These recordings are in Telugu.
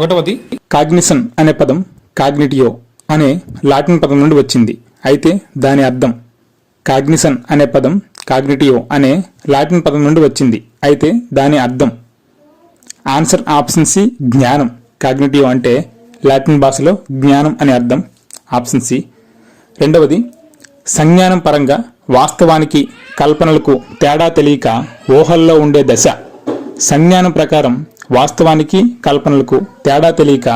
ఒకటవది కాగ్నిసన్ అనే పదం కాగ్నిటియో అనే లాటిన్ పదం నుండి వచ్చింది. అయితే దాని అర్థం కాగ్నిసన్ అనే పదం కాగ్నిటియో అనే లాటిన్ పదం నుండి వచ్చింది. అయితే దాని అర్థం ఆన్సర్ ఆప్షన్ సి జ్ఞానం. కాగ్నిటియో అంటే లాటిన్ భాషలో జ్ఞానం అనే అర్థం. Option C. రెండవది సంజ్ఞానం పరంగా వాస్తవానికి కల్పనలకు తేడా తెలియక ఊహల్లో ఉండే దశ. సంజ్ఞానం ప్రకారం వాస్తవానికి కల్పనలకు తేడా తెలియక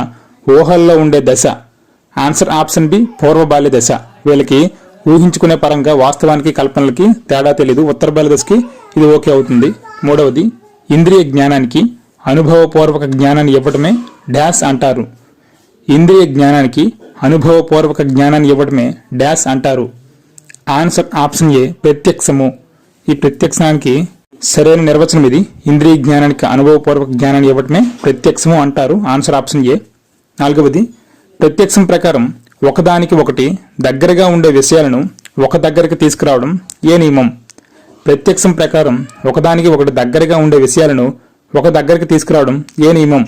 ఊహల్లో ఉండే దశ ఆన్సర్ ఆప్షన్ బి పూర్వ బాల్య దశ. వీళ్ళకి ఊహించుకునే పరంగా వాస్తవానికి కల్పనలకి తేడా తెలియదు ఉత్తర బాల్య దశకి ఇది ఓకే అవుతుంది. మూడవది ఇంద్రియ జ్ఞానానికి అనుభవపూర్వక జ్ఞానాన్ని ఇవ్వటమే డాష్ అంటారు. ఇంద్రియ జ్ఞానానికి అనుభవపూర్వక జ్ఞానాన్ని ఇవ్వటమే డాష్ అంటారు. ఆన్సర్ ఆప్షన్ ఏ ప్రత్యక్షము. ఈ ప్రత్యక్షానికి సరైన నిర్వచనం ఇది. ఇంద్రియ జ్ఞానానికి అనుభవపూర్వక జ్ఞానాన్ని ఇవ్వటమే ప్రత్యక్షము అంటారు. ఆన్సర్ ఆప్షన్ ఏ నాలుగవది ప్రత్యక్షం ప్రకారం ఒకదానికి ఒకటి దగ్గరగా ఉండే విషయాలను ఒక దగ్గరికి తీసుకురావడం ఏ నియమం? ప్రత్యక్షం ప్రకారం ఒకదానికి ఒకటి దగ్గరగా ఉండే విషయాలను ఒక దగ్గరికి తీసుకురావడం ఏ నియమం?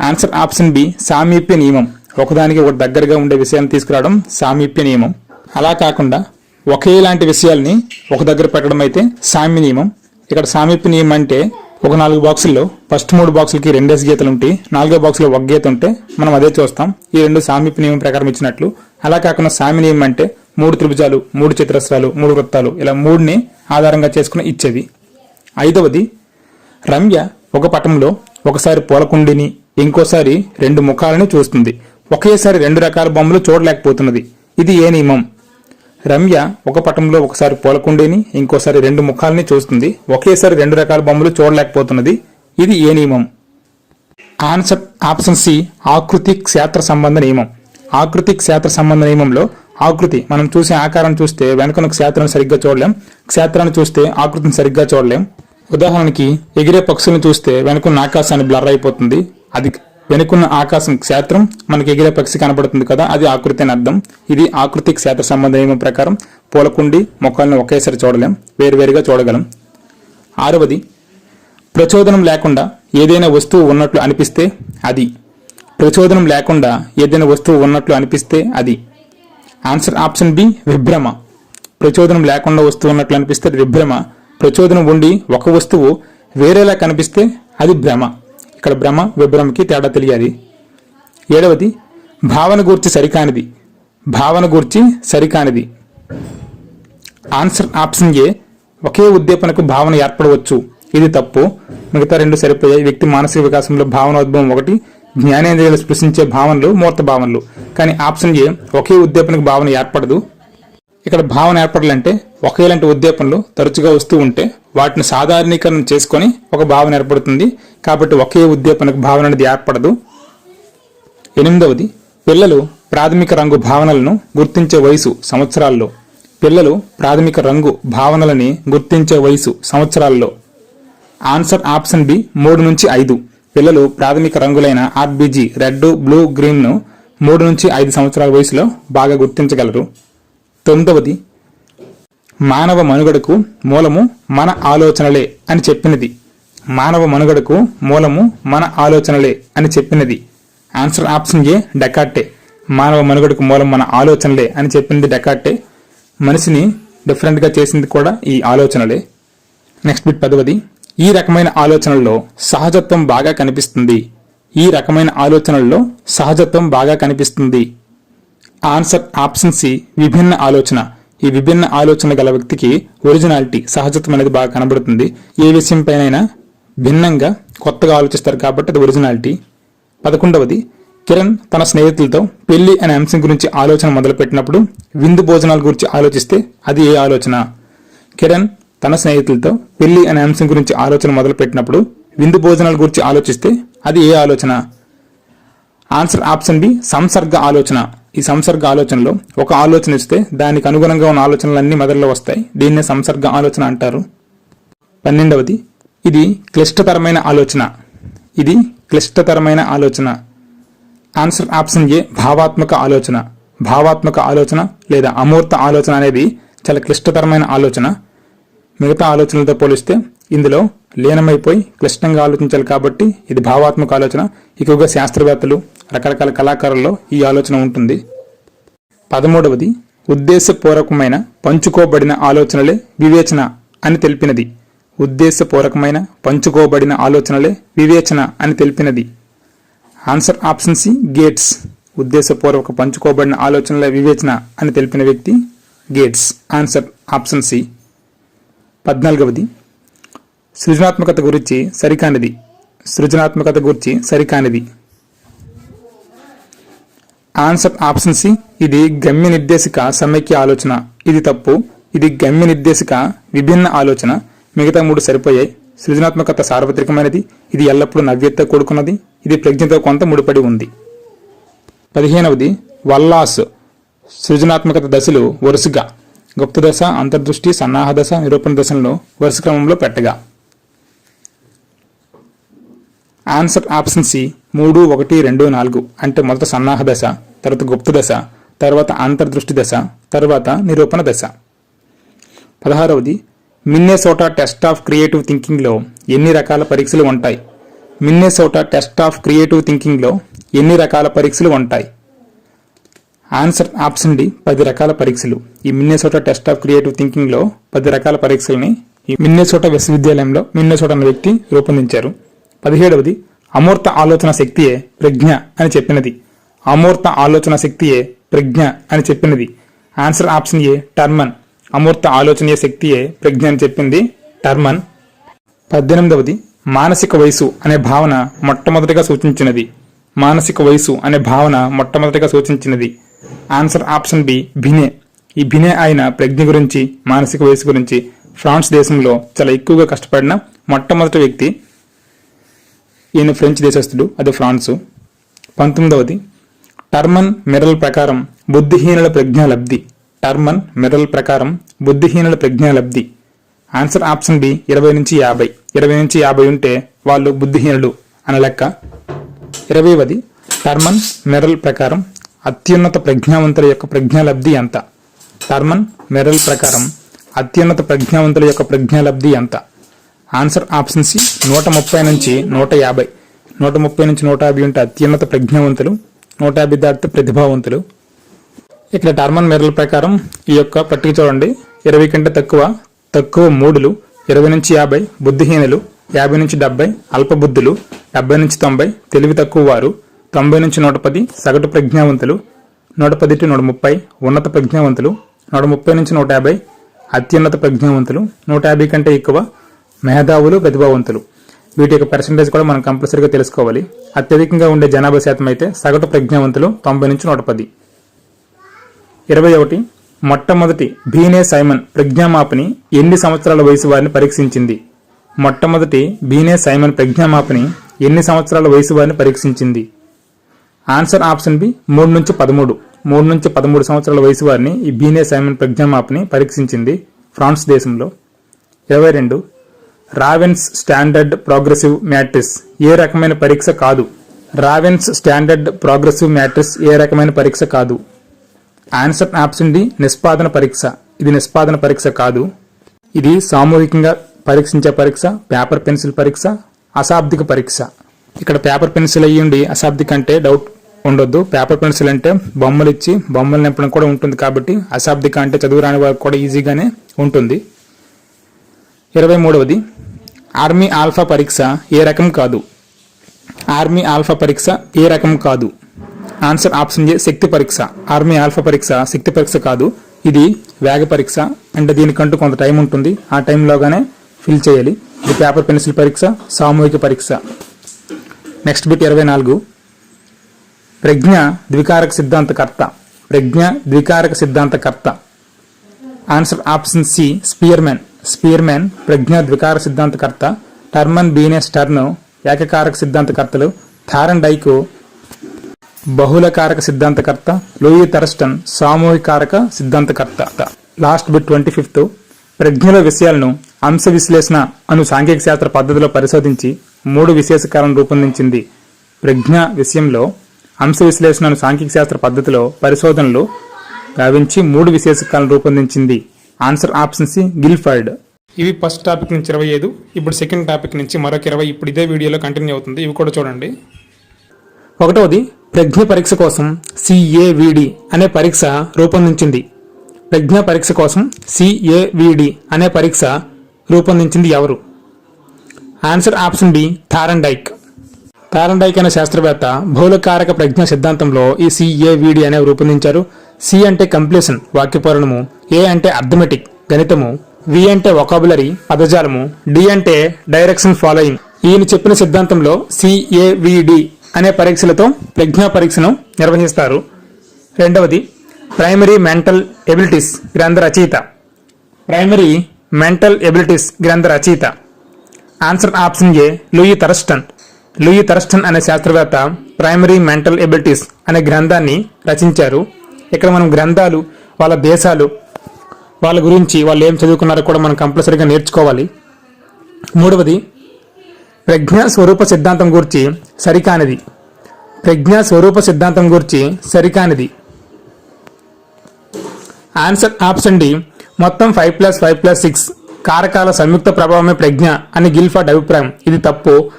ఆన్సర్ ఆప్షన్ బి సామీప్య నియమం. ఒకదానికి ఒకటి దగ్గరగా ఉండే విషయాన్ని తీసుకురావడం సామీప్య నియమం. అలా కాకుండా ఒకేలాంటి విషయాల్ని ఒక దగ్గర పెట్టడం అయితే సామ్య నియమం. ఇక్కడ సామీప్య నియమం అంటే ఒక నాలుగు బాక్సుల్లో ఫస్ట్ మూడు బాక్సులకి రెండేసి గీతలు ఉంటాయి నాలుగో బాక్సులో ఒక గీత ఉంటే మనం అదే చూస్తాం. ఈ రెండు సామీప్య నియమం ప్రకారం ఇచ్చినట్లు. అలా కాకుండా సామ్య నియమం అంటే మూడు త్రిభుజాలు మూడు చతురస్రాలు మూడు వృత్తాలు ఇలా మూడుని ఆధారంగా చేసుకుని ఇచ్చేది. ఐదవది రమ్య ఒక పటంలో ఒకసారి పూలకుండిని ఇంకోసారి రెండు ముఖాలని చూస్తుంది. ఒకేసారి రెండు రకాల బొమ్మలు చూడలేకపోతున్నది. ఇది ఏ నియమం? రమ్య ఒక పటంలో ఒకసారి పూలకుండేని ఇంకోసారి రెండు ముఖాలని చూస్తుంది. ఒకేసారి రెండు రకాల బొమ్మలు చూడలేకపోతున్నది. ఇది ఏ నియమం? ఆన్సర్ ఆప్షన్ సి ఆకృతి క్షేత్ర సంబంధ నియమం. ఆకృతి క్షేత్ర సంబంధ నియమంలో ఆకృతి మనం చూసే ఆకారం చూస్తే వెనుకన క్షేత్రం సరిగ్గా చూడలేం. క్షేత్రాన్ని చూస్తే ఆకృతిని సరిగ్గా చూడలేం. ఉదాహరణకి ఎగిరే పక్షులను చూస్తే వెనుకున్న ఆకాశాన్ని బ్లర్ అయిపోతుంది. అది వెనుకున్న ఆకాశం క్షేత్రం మనకి ఎగిరే పక్షి కనబడుతుంది కదా అది ఆకృతి అని అర్థం. ఇది ఆకృతి క్షేత్ర సంబంధ నియమం ప్రకారం పూలకుండి మొక్కలను ఒకేసారి చూడలేం వేరువేరుగా చూడగలం. ఆరవది ప్రచోదనం లేకుండా ఏదైనా వస్తువు ఉన్నట్లు అనిపిస్తే అది. ప్రచోదనం లేకుండా ఏదైనా వస్తువు ఉన్నట్లు అనిపిస్తే అది. ఆన్సర్ ఆప్షన్ బి విభ్రమ. ప్రచోదనం లేకుండా వస్తువు ఉన్నట్లు అనిపిస్తే అది విభ్రమ. ప్రచోదనం ఉండి ఒక వస్తువు వేరేలా కనిపిస్తే అది భ్రమ. ఇక్కడ భ్రమ విభ్రమకి తేడా తెలియాలి. ఏడవది భావన గూర్చి సరికానిది. భావన గూర్చి సరికానిది. ఆన్సర్ ఆప్షన్ ఏ ఒకే ఉద్దీపనకు భావన ఏర్పడవచ్చు. ఇది తప్పు. మిగతా రెండు సరిపోయాయి. వ్యక్తి మానసిక వికాసంలో భావనోద్భవం ఒకటి జ్ఞానేంద్రియాలు స్పృశించే భావనలు మూర్త భావనలు. కానీ ఆప్షన్ ఏ ఒకే ఉద్దీపనకు భావన ఏర్పడదు. ఇక్కడ భావన ఏర్పడాలంటే ఒకేలాంటి ఉద్దీపనలు తరచుగా వస్తూ ఉంటే వాటిని సాధారణీకరణ చేసుకొని ఒక భావన ఏర్పడుతుంది. కాబట్టి ఒకే ఉద్దీపనకు భావన అనేది ఏర్పడదు. ఎనిమిదవది పిల్లలు ప్రాథమిక రంగు భావనలను గుర్తించే వయసు సంవత్సరాల్లో. పిల్లలు ప్రాథమిక రంగు భావనలని గుర్తించే వయసు సంవత్సరాల్లో. ఆన్సర్ ఆప్షన్ బి మూడు నుంచి ఐదు. పిల్లలు ప్రాథమిక రంగులైన ఆర్బీజీ రెడ్ బ్లూ గ్రీన్ను మూడు నుంచి ఐదు సంవత్సరాల వయసులో బాగా గుర్తించగలరు. తొమ్మిదవది మానవ మనుగడకు మూలము మన ఆలోచనలే అని చెప్పినది. మానవ మనుగడకు మూలము మన ఆలోచనలే అని చెప్పినది. ఆన్సర్ ఆప్షన్ ఏ డెకాటే మానవ మనుగడకు మూలం మన ఆలోచనలే అని చెప్పింది డెకాటే మనిషిని డిఫరెంట్గా చేసింది కూడా ఈ ఆలోచనలే. నెక్స్ట్ బిట్ పదవది ఈ రకమైన ఆలోచనల్లో సహజత్వం బాగా కనిపిస్తుంది. ఈ రకమైన ఆలోచనల్లో సహజత్వం బాగా కనిపిస్తుంది. ఆన్సర్ ఆప్షన్ సి విభిన్న ఆలోచన. ఈ విభిన్న ఆలోచన గల వ్యక్తికి ఒరిజినాలిటీ సహజత్వం అనేది బాగా కనబడుతుంది. ఏ విషయం పైనైనా భిన్నంగా కొత్తగా ఆలోచిస్తారు కాబట్టి అది ఒరిజినాలిటీ. పదకొండవది కిరణ్ తన స్నేహితులతో పెళ్ళి అనే అంశం గురించి ఆలోచన మొదలుపెట్టినప్పుడు విందు భోజనాల గురించి ఆలోచిస్తే అది ఏ ఆలోచన? కిరణ్ తన స్నేహితులతో పెళ్ళి అనే అంశం గురించి ఆలోచన మొదలుపెట్టినప్పుడు విందు భోజనాల గురించి ఆలోచిస్తే అది ఏ ఆలోచన? ఆన్సర్ ఆప్షన్ బి సంసర్గ ఆలోచన. ఈ సంసర్గ ఆలోచనలో ఒక ఆలోచన ఇస్తే దానికి అనుగుణంగా ఉన్న ఆలోచనలన్నీ మొదల్లో వస్తాయి. దీన్నే సంసర్గ ఆలోచన అంటారు. పన్నెండవది ఇది క్లిష్టతరమైన ఆలోచన. ఇది క్లిష్టతరమైన ఆలోచన. ఆన్సర్ ఆప్షన్ ఏ భావాత్మక ఆలోచన. భావాత్మక ఆలోచన లేదా అమూర్త ఆలోచన అనేది చాలా క్లిష్టతరమైన ఆలోచన. మిగతా ఆలోచనలతో పోలిస్తే ఇందులో లీనమైపోయి క్లిష్టంగా ఆలోచించాలి కాబట్టి ఇది భావాత్మక ఆలోచన. ఎక్కువగా శాస్త్రవేత్తలు రకరకాల కళాకారుల్లో ఈ ఆలోచన ఉంటుంది. పదమూడవది ఉద్దేశపూర్వకమైన పంచుకోబడిన ఆలోచనలే వివేచన అని తెలిపినది. ఉద్దేశపూర్వకమైన పంచుకోబడిన ఆలోచనలే వివేచన అని తెలిపినది. Answer option C Gates. ఉద్దేశపూర్వక పంచుకోబడిన ఆలోచనల వివేచన అని తెలిపిన వ్యక్తి గేట్స్. Answer option C. పద్నాలుగవది. సృజనాత్మకత గురించి సరికానిది. సృజనాత్మకత గురించి సరికానిది. ఆన్సర్ ఆప్షన్ సి ఇది గమ్య నిర్దేశిక సమైక్య ఆలోచన. ఇది తప్పు ఇది గమ్య నిర్దేశిక విభిన్న ఆలోచన. మిగతా మూడు సరిపోయాయి. సృజనాత్మకత సార్వత్రికమైనది. ఇది ఎల్లప్పుడూ నవ్యతతో కూడుకున్నది. ఇది ప్రజ్ఞతో కొంత ముడిపడి ఉంది. పదిహేనవది వల్లాస్. సృజనాత్మకత దశలు వరుసగా. గుప్త దశ అంతర్దృష్టి సన్నాహ దశ నిరూపణ దశలను వరుస క్రమంలో పెట్టగా. ఆన్సర్ ఆప్షన్ సి మూడు ఒకటి రెండు నాలుగు అంటే మొదట సన్నాహ దశ తర్వాత గుప్త దశ తర్వాత అంతర్దృష్టి దశ తర్వాత నిరూపణ దశ. పదహారవది మిన్నెసోటా టెస్ట్ ఆఫ్ క్రియేటివ్ థింకింగ్లో ఎన్ని రకాల పరీక్షలు ఉంటాయి? మిన్నెసోటా టెస్ట్ ఆఫ్ క్రియేటివ్ థింకింగ్లో ఎన్ని రకాల పరీక్షలు ఉంటాయి? ఆన్సర్ ఆప్షన్ డి పది రకాల పరీక్షలు. ఈ మిన్నెసోటా టెస్ట్ ఆఫ్ క్రియేటివ్ థింకింగ్లో పది రకాల పరీక్షల్ని ఈ మిన్నెసోటా విశ్వవిద్యాలయంలో మిన్నెసోటా అనే వ్యక్తి రూపొందించారు. పదిహేడవది అమూర్త ఆలోచన శక్తియే ప్రజ్ఞ అని చెప్పినది. అమూర్త ఆలోచన శక్తియే ప్రజ్ఞ అని చెప్పినది. Answer option A Terman. అమూర్త ఆలోచనీయ శక్తియే ప్రజ్ఞ అని చెప్పింది టర్మన్. పద్దెనిమిదవది మానసిక వయసు అనే భావన మొట్టమొదటిగా సూచించినది. మానసిక వయసు అనే భావన మొట్టమొదటిగా సూచించినది. ఆన్సర్ ఆప్షన్ బి భినే ఈ భినే అయిన ప్రజ్ఞ గురించి మానసిక వయసు గురించి ఫ్రాన్స్ దేశంలో చాలా ఎక్కువగా కష్టపడిన మొట్టమొదటి వ్యక్తి ఈయన ఫ్రెంచ్ దేశస్థుడు అది ఫ్రాన్సు. పంతొమ్మిదవది టర్మన్ మెరల్ ప్రకారం బుద్ధిహీనుల ప్రజ్ఞాలబ్ధి టర్మన్ మెరల్ ప్రకారం బుద్ధిహీనుల ప్రజ్ఞాలబ్ధి ఆన్సర్ ఆప్షన్ బి ఇరవై నుంచి యాభై. ఇరవై నుంచి యాభై ఉంటే వాళ్ళు బుద్ధిహీనులు అన్న లెక్క. ఇరవైవది టర్మన్ మెరల్ ప్రకారం అత్యున్నత ప్రజ్ఞావంతుల యొక్క ప్రజ్ఞాలబ్ధి ఎంత? టర్మన్ మెరల్ ప్రకారం అత్యున్నత ప్రజ్ఞావంతుల యొక్క ప్రజ్ఞాలబ్ధి ఎంత? ఆన్సర్ ఆప్షన్ సి నూట ముప్పై నుంచి నూట యాభై. నూట ముప్పై నుంచి నూట యాభై ఉంటే అత్యున్నత ప్రజ్ఞావంతులు నూట యాభై దాటితే ప్రతిభావంతులు. ఇక్కడ టర్మన్ మెరల్ ప్రకారం ఈ యొక్క పట్టిక చూడండి. ఇరవై కంటే తక్కువ తక్కువ మూడులు ఇరవై నుంచి యాభై బుద్ధిహీనులు యాభై నుంచి డెబ్బై అల్పబుద్ధులు డెబ్బై నుంచి తొంభై తెలివి తక్కువ వారు తొంభై నుంచి నూట పది సగటు ప్రజ్ఞావంతులు నూట పది టు నూట ముప్పై ఉన్నత ప్రజ్ఞావంతులు నూట ముప్పై నుంచి నూట యాభై అత్యున్నత ప్రజ్ఞావంతులు నూట యాభై కంటే ఎక్కువ మేధావులు ప్రతిభావంతులు వీటి యొక్క పర్సంటేజ్ కూడా మనం కంపల్సరీగా తెలుసుకోవాలి. అత్యధికంగా ఉండే జనాభా శాతం అయితే సగటు ప్రజ్ఞావంతులు తొంభై నుంచి నూట పది. ఇరవై ఒకటి మొట్టమొదటి బీనే సైమన్ ప్రజ్ఞామాపిని ఎన్ని సంవత్సరాల వయసు వారిని పరీక్షించింది? మొట్టమొదటి బీనే సైమన్ ప్రజ్ఞామాపిని ఎన్ని సంవత్సరాల వయసు వారిని పరీక్షించింది? ఆన్సర్ ఆప్షన్ బి మూడు నుంచి పదమూడు. మూడు నుంచి పదమూడు సంవత్సరాల వయసు వారిని ఈ బీనే సైమన్ ప్రజ్ఞామాప్ని పరీక్షించింది ఫ్రాన్స్ దేశంలో. ఇరవై రెండు. రావెన్స్ స్టాండర్డ్ ప్రోగ్రెసివ్ మ్యాట్రిస్ ఏ రకమైన పరీక్ష కాదు. రావెన్స్ స్టాండర్డ్ ప్రోగ్రెసివ్ మ్యాట్రిస్ ఏ రకమైన పరీక్ష కాదు. ఆన్సర్ ఆప్షన్ డి నిష్పాదన పరీక్ష. ఇది నిష్పాదన పరీక్ష కాదు. ఇది సామూహికంగా పరీక్షించే పరీక్ష పేపర్ పెన్సిల్ పరీక్ష అశాబ్దిక పరీక్ష. ఇక్కడ పేపర్ పెన్సిల్ అయ్యుండి అశాబ్దిక అంటే డౌట్ ఉండొద్దు. పేపర్ పెన్సిల్ అంటే బొమ్మలు ఇచ్చి బొమ్మలు నింపడం కూడా ఉంటుంది కాబట్టి అశాబ్దిక అంటే చదువు రాని వారికి కూడా ఈజీగానే ఉంటుంది. ఇరవై మూడవది ఆర్మీ ఆల్ఫా పరీక్ష ఏ రకం కాదు? ఆర్మీ ఆల్ఫా పరీక్ష ఏ రకం కాదు? ఆన్సర్ ఆప్షన్ ఏ శక్తి పరీక్ష. ఆర్మీ ఆల్ఫా పరీక్ష శక్తి పరీక్ష కాదు. ఇది వేగ పరీక్ష. అంటే దీనికంటూ కొంత టైం ఉంటుంది. ఆ టైంలోగానే ఫిల్ చేయాలి. ఇది పేపర్ పెన్సిల్ పరీక్ష సామూహిక పరీక్ష. నెక్స్ట్ బిట్ ఇరవై నాలుగు. ప్రజ్ఞ ద్వికారక సిద్ధాంతకర్త. ప్రజ్ఞ ద్వికారక సిద్ధాంతకర్త. Answer option C Spearman Spearman ప్రజ్ఞ ద్వికార సిద్ధాంతకర్త. టర్మన్ బీనెస్ టర్ను ఏకకారక సిద్ధాంతకర్తలు. థారన్ డైకు బహుళకారక సిద్ధాంతకర్త. లూయి థర్స్టన్ సామూహికారక సిద్ధాంతకర్త. లాస్ట్ బిట్ ట్వంటీ ఫిఫ్త్ ప్రజ్ఞల విషయాలను అంశ విశ్లేషణ అను సాంఘిక శాస్త్ర పద్ధతిలో పరిశోధించి మూడు విశేషకాలను రూపొందించింది. ప్రజ్ఞ విషయంలో అంశ విశ్లేషణను అను శాస్త్ర పద్ధతిలో పరిశోధనలు గావించి మూడు విశేషకాలను రూపొందించింది. Answer option C Guilford. ఇవి ఫస్ట్ టాపిక్ నుంచి ఇరవై ఐదు ఇప్పుడు సెకండ్ టాపిక్ నుంచి మరొక ఇరవై ఇప్పుడు ఇదే వీడియోలో కంటిన్యూ అవుతుంది. ఇవి కూడా చూడండి. ఒకటవది ప్రజ్ఞ పరీక్ష కోసం సిఏవిడి అనే పరీక్ష రూపొందించింది. ప్రజ్ఞ పరీక్ష కోసం సిఏవిడి అనే పరీక్ష రూపొందించింది ఎవరు? Answer option B Thorndike Thorndike అనే శాస్త్రవేత్త భౌలకారక ప్రజ్ఞ సిద్ధాంతంలో ఈ సిఏవిడి అనేవి రూపొందించారు. సి అంటే కంప్లీషన్ వాక్యపూరణము. ఏ అంటే అర్థమెటిక్ గణితము. వి అంటే వొకాబులరీ పదజాలము. డి అంటే డైరెక్షన్ ఫాలోయింగ్ ఈయన చెప్పిన సిద్ధాంతంలో సిఏవిడి అనే పరీక్షలతో ప్రజ్ఞా పరీక్షను నిర్వహిస్తారు. రెండవది ప్రైమరీ మెంటల్ ఎబిలిటీస్ గ్రంథ రచయిత. ప్రైమరీ మెంటల్ ఎబిలిటీస్ గ్రంథ రచయిత. Answer option A Louis Thurstone. Louis Thurstone అనే శాస్త్రవేత్త ప్రైమరీ మెంటల్ ఎబిలిటీస్ అనే గ్రంథాన్ని రచించారు. ఇక్కడ మనం గ్రంథాలు వాళ్ళ దేశాలు వాళ్ళ గురించి వాళ్ళు ఏం చదువుకున్నారో కూడా మనం కంపల్సరీగా నేర్చుకోవాలి. మూడవది ప్రజ్ఞా స్వరూప సిద్ధాంతం గురించి సరికానిది. ప్రజ్ఞా స్వరూప సిద్ధాంతం గురించి సరికానిది. ఆన్సర్ ఆప్షన్ డి మొత్తం five plus five plus six. కారకాల సంయుక్త ప్రభావమే ప్రజ్ఞ అని గిల్ఫర్డ్ అభిప్రాయం. ఇది తప్పు.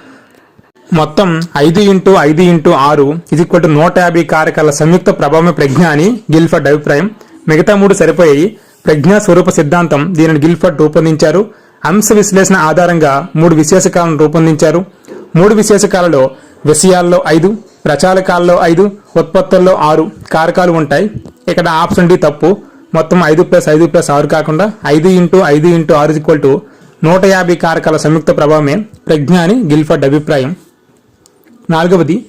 మొత్తం ఐదు ఇంటూ ఐదు ఇంటూ ఆరు ఇది టు నూట యాభై కారకాల సంయుక్త ప్రభావమే ప్రజ్ఞ అని గిల్ఫర్డ్ అభిప్రాయం. మిగతా మూడు సరిపోయాయి. ప్రజ్ఞా స్వరూప సిద్ధాంతం దీనిని గిల్ఫర్డ్ రూపొందించారు. అంశ విశ్లేషణ ఆధారంగా మూడు విశేషకాలను రూపొందించారు. మూడు విశేషకాలలో విషయాల్లో ఐదు ప్రచాలకాల్లో ఐదు ఉత్పత్తుల్లో ఆరు కారకాలు ఉంటాయి. ఇక్కడ ఆప్షన్ డి తప్పు. మొత్తం ఐదు ప్లస్ ఐదు ప్లస్ ఆరు కాకుండా ఐదు ఇంటూ ఐదు ఇంటూ ఆరు ఈక్వల్ టు నూట యాభై కారకాల సంయుక్త ప్రభావమే ప్రజ్ఞ అని గిల్ఫర్డ్ అభిప్రాయం. నాలుగవది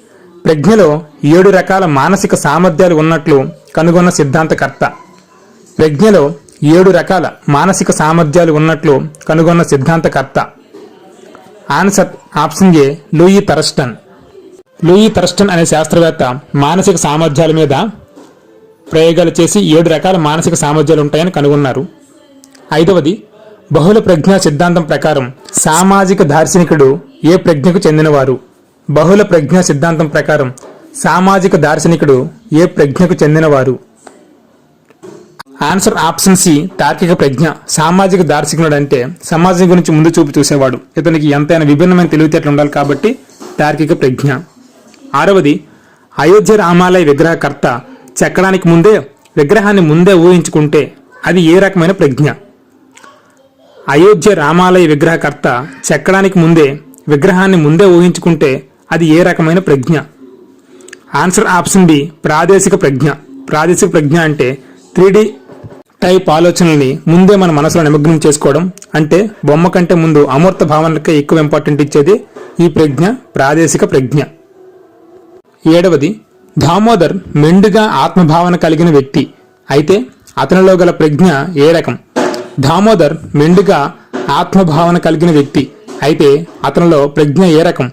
ప్రజ్ఞలో ఏడు రకాల మానసిక సామర్థ్యాలు ఉన్నట్లు కనుగొన్న సిద్ధాంతకర్త. ప్రజ్ఞలో ఏడు రకాల మానసిక సామర్థ్యాలు ఉన్నట్లు కనుగొన్న సిద్ధాంతకర్త. Answer option A Louis Thurstone. Louis Thurstone అనే శాస్త్రవేత్త మానసిక సామర్థ్యాల మీద ప్రయోగాలు చేసి ఏడు రకాల మానసిక సామర్థ్యాలు ఉంటాయని కనుగొన్నారు. ఐదవది బహుళ ప్రజ్ఞా సిద్ధాంతం ప్రకారం సామాజిక దార్శనికుడు ఏ ప్రజ్ఞకు చెందినవారు? బహుళ ప్రజ్ఞా సిద్ధాంతం ప్రకారం సామాజిక దార్శనికుడు ఏ ప్రజ్ఞకు చెందినవారు? ఆన్సర్ ఆప్షన్ సి తార్కిక ప్రజ్ఞ. సామాజిక దార్శనికుడు అంటే సమాజం గురించి ముందు చూపు చూసేవాడు. ఇతనికి ఎంతైనా విభిన్నమైన తెలివితేటలు ఉండాలి కాబట్టి తార్కిక ప్రజ్ఞ. ఆరవది అయోధ్య రామాలయ విగ్రహకర్త చెక్కడానికి ముందే విగ్రహాన్ని ముందే ఊహించుకుంటే అది ఏ రకమైన ప్రజ్ఞ? అయోధ్య రామాలయ విగ్రహకర్త చెక్కడానికి ముందే విగ్రహాన్ని ముందే ఊహించుకుంటే అది ఏ రకమైన ప్రజ్ఞ? ఆన్సర్ ఆప్షన్ బి ప్రాదేశిక ప్రజ్ఞ. ప్రాదేశిక ప్రజ్ఞ అంటే త్రీ టైప్ ఆలోచనల్ని ముందే మన మనసులో నిమగ్నం చేసుకోవడం అంటే బొమ్మ కంటే ముందు అమూర్త భావనలకే ఎక్కువ ఇంపార్టెంట్ ఇచ్చేది ఈ ప్రజ్ఞ ప్రాదేశిక ప్రజ్ఞ. ఏడవది దామోదర్ మెండుగా ఆత్మభావన కలిగిన వ్యక్తి. అయితే అతనిలో గల ప్రజ్ఞ ఏ రకం? దామోదర్ మెండుగా ఆత్మభావన కలిగిన వ్యక్తి. అయితే అతనిలో ప్రజ్ఞ ఏ రకం?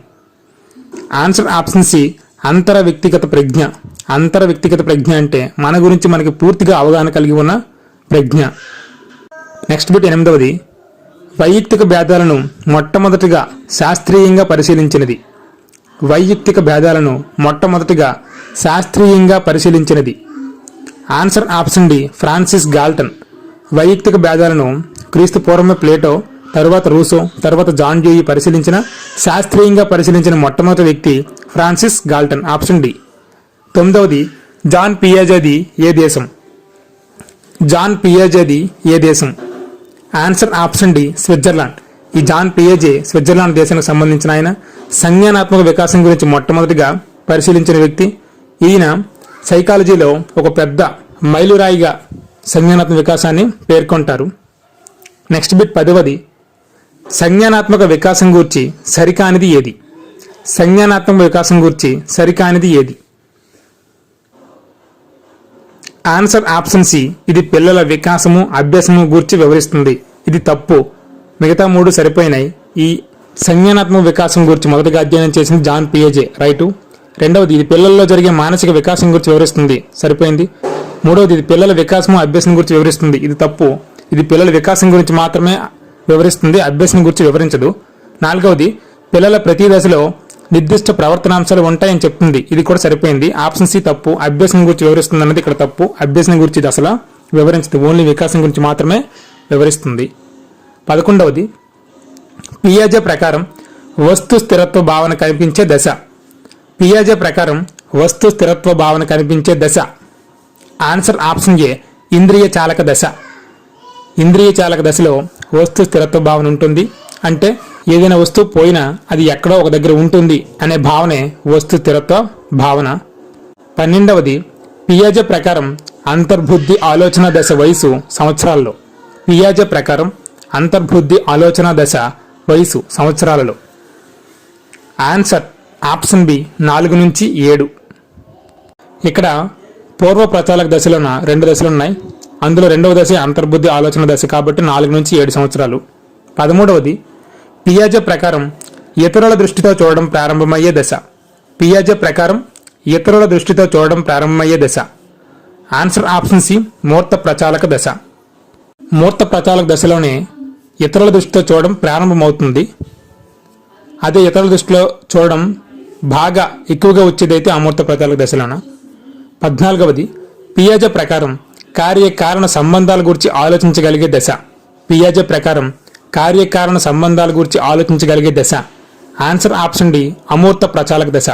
ఆన్సర్ ఆప్షన్ సి అంతర వ్యక్తిగత ప్రజ్ఞ. అంతర వ్యక్తిగత ప్రజ్ఞ అంటే మన గురించి మనకి పూర్తిగా అవగాహన కలిగి ఉన్న ప్రజ్ఞ. నెక్స్ట్ బిట్ ఎనిమిదవది. వైయక్తిక భేదాలను మొట్టమొదటిగా శాస్త్రీయంగా పరిశీలించినది. వైయక్తిక భేదాలను మొట్టమొదటిగా శాస్త్రీయంగా పరిశీలించినది. Answer option D Francis Galton. వైయక్తిక భేదాలను క్రీస్తు పూర్వమే ప్లేటో తరువాత రూసో తరువాత జాన్ జూయి పరిశీలించిన శాస్త్రీయంగా పరిశీలించిన మొట్టమొదటి వ్యక్తి Francis Galton. Option D. తొమ్మిదవది Jean పియాజాది ఏ దేశం? జాన్ పియాజాది ఏ దేశం? Answer option D Switzerland. ఈ జాన్ పియేజే స్విట్జర్లాండ్ దేశానికి సంబంధించిన ఆయన సంజ్ఞానాత్మక వికాసం గురించి మొట్టమొదటిగా పరిశీలించిన వ్యక్తి. ఈయన సైకాలజీలో ఒక పెద్ద మైలురాయిగా సంజ్ఞానాత్మక వికాసాన్ని పేర్కొంటారు. నెక్స్ట్ బిట్ పదవది సంజ్ఞానాత్మక వికాసం గూర్చి సరికానిది ఏది? సంజ్ఞానాత్మక వికాసం గూర్చి సరికానిది ఏది? ఆన్సర్ ఆప్షన్ సి ఇది పిల్లల వికాసము అభ్యాసము గూర్చి వివరిస్తుంది. ఇది తప్పు. మిగతా మూడు సరిపోయినాయి. ఈ సంజ్ఞానాత్మక వికాసం గురించి మొదటిగా అధ్యయనం చేసింది జాన్ పియజే రైటు. రెండవది ఇది పిల్లల్లో జరిగే మానసిక వికాసం గురించి వివరిస్తుంది. సరిపోయింది. మూడవది ఇది పిల్లల వికాసము అభ్యసం గురించి వివరిస్తుంది. ఇది తప్పు. ఇది పిల్లల వికాసం గురించి మాత్రమే వివరిస్తుంది అభ్యాసం గురించి వివరించదు. నాలుగవది పిల్లల ప్రతి దశలో నిర్దిష్ట ప్రవర్తనాంశాలు ఉంటాయని చెప్తుంది. ఇది కూడా సరిపోయింది. ఆప్షన్ సి తప్పు. అభ్యాసం గురించి వివరిస్తుంది అన్నది ఇక్కడ తప్పు. అభ్యాసం గురించి ఇది వివరించదు. ఓన్లీ వికాసం గురించి మాత్రమే వివరిస్తుంది. పదకొండవది పియాజే ప్రకారం వస్తు స్థిరత్వ భావన కనిపించే దశ. పియాజే ప్రకారం వస్తు స్థిరత్వ భావన కనిపించే దశ. ఆన్సర్ ఆప్షన్ ఏ ఇంద్రియ చాలక దశ. ఇంద్రియ చాలక దశలో వస్తు స్థిరత్వ భావన ఉంటుంది. అంటే ఏదైనా వస్తువు పోయినా అది ఎక్కడో ఒక దగ్గర ఉంటుంది అనే భావనే వస్తు స్థిరత్వ భావన. పన్నెండవది పియాజ ప్రకారం అంతర్బుద్ధి ఆలోచన దశ వయసు సంవత్సరాల్లో. పియాజ ప్రకారం అంతర్బుద్ధి ఆలోచన దశ వయసు సంవత్సరాలలో. ఆన్సర్ ఆప్షన్ బి నాలుగు నుంచి ఏడు. ఇక్కడ పూర్వ ప్రచాలక దశలోన రెండు దశలు ఉన్నాయి. అందులో రెండవ దశ అంతర్బుద్ధి ఆలోచన దశ కాబట్టి నాలుగు నుంచి ఏడు సంవత్సరాలు. పదమూడవది పియాజ ప్రకారం ఇతరుల దృష్టితో చూడడం ప్రారంభమయ్యే దశ. పియాజ ప్రకారం ఇతరుల దృష్టితో చూడడం ప్రారంభమయ్యే దశ. ఆన్సర్ ఆప్షన్ సి మూర్త ప్రచాలక దశ. మూర్త ప్రచాలక దశలోనే ఇతరుల దృష్టితో చూడడం ప్రారంభమవుతుంది. అదే ఇతరుల దృష్టిలో చూడడం బాగా ఎక్కువగా వచ్చేదైతే అమూర్త ప్రచాలక దశలోన? పద్నాలుగవది పియాజ ప్రకారం కార్యకారణ సంబంధాల గురించి ఆలోచించగలిగే దశ. పియాజ ప్రకారం కార్యకారణ సంబంధాల గురించి ఆలోచించగలిగే దశ. ఆన్సర్ ఆప్షన్ డి అమూర్త ప్రచాలక దశ.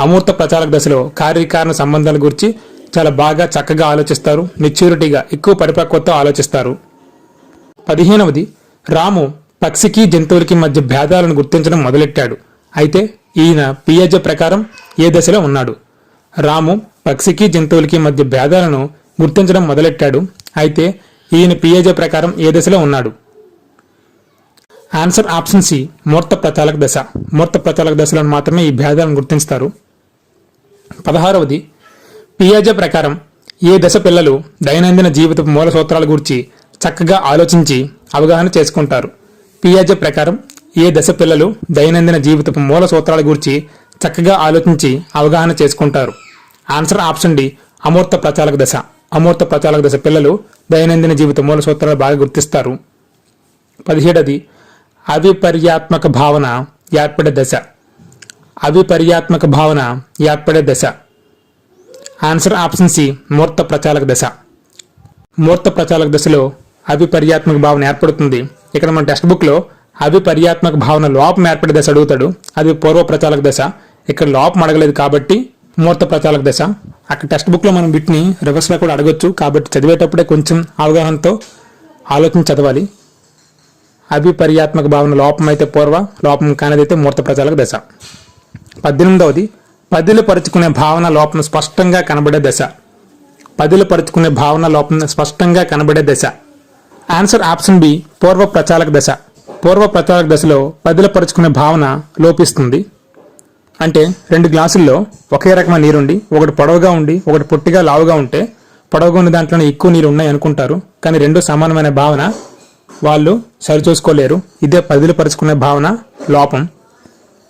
అమూర్త ప్రచాలక దశలో కార్యకారణ సంబంధాల గురించి చాలా బాగా చక్కగా ఆలోచిస్తారు. మెచ్యూరిటీగా ఎక్కువ పరిపక్వత ఆలోచిస్తారు. పదిహేనవది రాము పక్షికి జంతువులకి మధ్య భేదాలను గుర్తించడం మొదలెట్టాడు. అయితే ఈయన పియాజే ప్రకారం ఏ దశలో ఉన్నాడు? రాము పక్షికి జంతువులకి మధ్య భేదాలను గుర్తించడం మొదలెట్టాడు. అయితే ఈయన పియాజే ప్రకారం ఏ దశలో ఉన్నాడు? ఆన్సర్ ఆప్షన్ సి మూర్త ప్రచాలక దశ. మూర్త ప్రచాలక దశలో మాత్రమే ఈ భేదాలను గుర్తిస్తారు పదహారవది పియాజే ప్రకారం ఏ దశ పిల్లలు దైనందిన జీవితపు మూల సూత్రాల గురించి చక్కగా ఆలోచించి అవగాహన చేసుకుంటారు. పియాజే ప్రకారం ఏ దశ పిల్లలు దైనందిన జీవితపు మూల సూత్రాల గురించి చక్కగా ఆలోచించి అవగాహన చేసుకుంటారు. ఆన్సర్ ఆప్షన్ డి అమూర్త ప్రచారక దశ. అమూర్త ప్రచారక దశ పిల్లలు దైనందిన జీవిత మూల సూత్రాలు బాగా గుర్తిస్తారు. పదిహేడది అవిపర్యాత్మక భావన ఏర్పడే దశ. అవిపర్యాత్మక భావన ఏర్పడే దశ. ఆన్సర్ ఆప్షన్ సి మూర్త ప్రచారక దశ. మూర్త ప్రచారక దశలో అభిపర్యాత్మక భావన ఏర్పడుతుంది. ఇక్కడ మన టెక్స్ట్ బుక్లో అభిపర్యాత్మక భావన లోపం ఏర్పడే దశ అడుగుతాడు. అది పూర్వ ప్రచాలక దశ. ఇక్కడ లోపం అడగలేదు కాబట్టి మూర్త ప్రచాలక దశ. అక్కడ టెక్స్ట్ బుక్లో మనం వీటిని రివర్స్లో కూడా అడగొచ్చు. కాబట్టి చదివేటప్పుడే కొంచెం అవగాహనతో ఆలోచించి చదవాలి. అభిపర్యాత్మక భావన లోపం అయితే పూర్వ లోపం కానిదైతే మూర్త ప్రచాలక దశ. పద్దెనిమిదవది పదిలు పరుచుకునే భావన లోపం స్పష్టంగా కనబడే దశ. పదిలు పరుచుకునే భావన లోపం స్పష్టంగా కనబడే దశ. ఆన్సర్ ఆప్షన్ బి పూర్వ ప్రచాలక దశ. పూర్వ ప్రచాలక దశలో పదిలపరుచుకునే భావన లోపిస్తుంది. అంటే రెండు గ్లాసుల్లో ఒకే రకమైన నీరుండి ఒకటి పొడవుగా ఉండి ఒకటి పొట్టిగా లావుగా ఉంటే పొడవుగా ఉన్న దాంట్లోనే ఎక్కువ నీరు ఉన్నాయి అనుకుంటారు. కానీ రెండు సమానమైన భావన వాళ్ళు సరిచూసుకోలేరు. ఇదే పదిలపరుచుకునే భావన లోపం.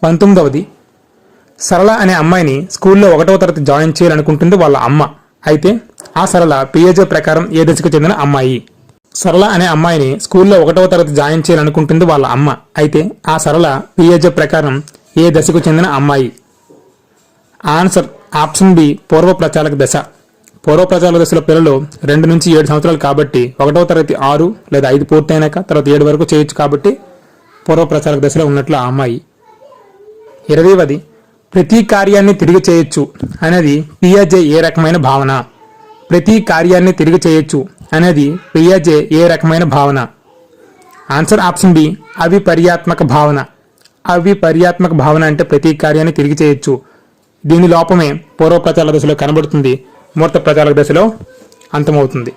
పంతొమ్మిదవది సరళ అనే అమ్మాయిని స్కూల్లో ఒకటవ తరగతి జాయిన్ చేయాలనుకుంటుంది వాళ్ళ అమ్మ. అయితే ఆ సరళ పిఏజే ప్రకారం ఏ దశకు చెందిన అమ్మాయి? సరళ అనే అమ్మాయిని స్కూల్లో ఒకటవ తరగతి జాయిన్ చేయాలనుకుంటుంది వాళ్ళ అమ్మ. అయితే ఆ సరళ పిహెచ్ ప్రకారం ఏ దశకు చెందిన అమ్మాయి? ఆన్సర్ ఆప్షన్ బి పూర్వ ప్రచారక దశ. పూర్వ ప్రచారక దశలో పిల్లలు రెండు నుంచి ఏడు సంవత్సరాలు కాబట్టి ఒకటవ తరగతి ఆరు లేదా ఐదు పూర్తయినాక తర్వాత ఏడు వరకు చేయొచ్చు కాబట్టి పూర్వ ప్రచారక దశలో ఉన్నట్లు ఆ అమ్మాయి. ఇరవైవది ప్రతి కార్యాన్ని తిరిగి చేయొచ్చు అనేది పియాజే ఏ రకమైన భావన? ప్రతి కార్యాన్ని తిరిగి చేయొచ్చు. అనేది పియాజే ఏ రకమైన భావన? ఆన్సర్ ఆప్షన్ బి అవిపర్యాత్మక భావన. అవిపర్యాత్మక భావన అంటే ప్రతి కార్యాన్ని తిరిగి చేయొచ్చు. దీని లోపమే పూర్వ ప్రచార దశలో కనబడుతుంది. మూర్త ప్రచార దశలో అంతమవుతుంది.